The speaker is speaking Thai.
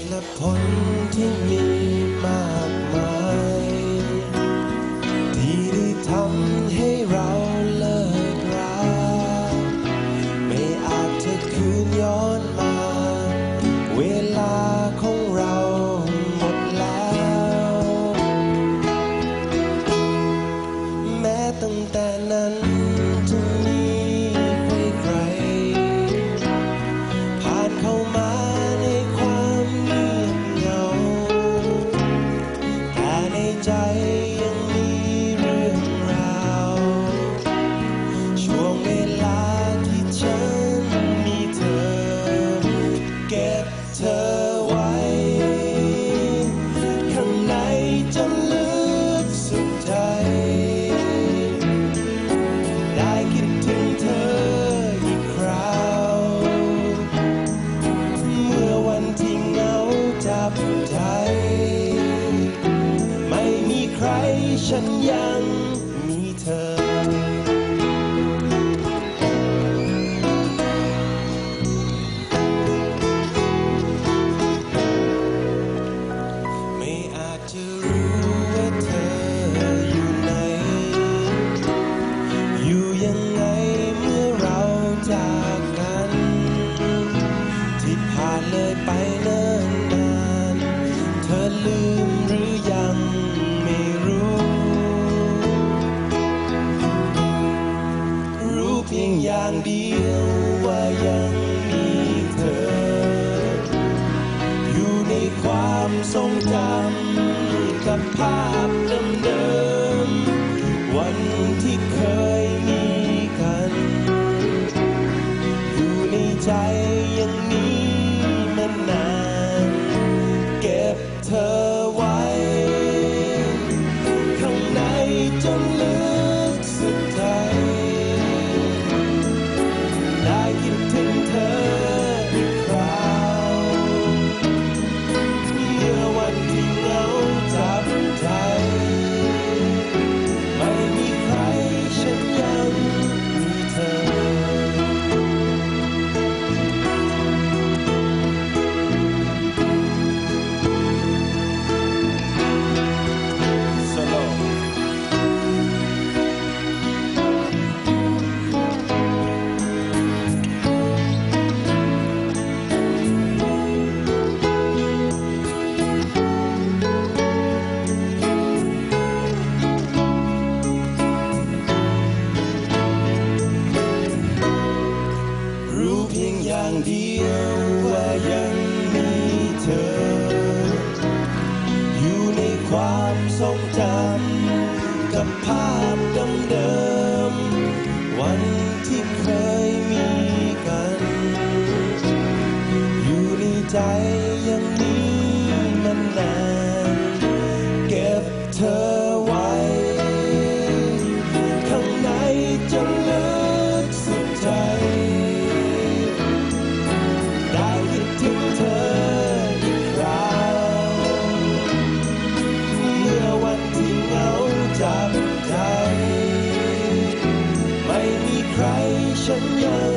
ตุและผลที่มีมากมาย ในใจ ฉันยังมีเธอ ไม่อาจจะรู้ว่าเธออยู่ไหน อยู่ยังไงเมื่อเราจากกัน ที่ผ่านเลยไปเนิ่นนาน เธอลืมหรือยัง ย่างเดียวว่ายังมีเธอ อยู่ในความทรงจำกับภาพเดิมๆวันที่เคยมีกัน อยู่ในใจ อย่างเดียวว่ายังมีเธอ อยู่ในความทรงจำกับภาพเดิมๆวันที่เคยมีกัน อยู่ในใจยังมี จับ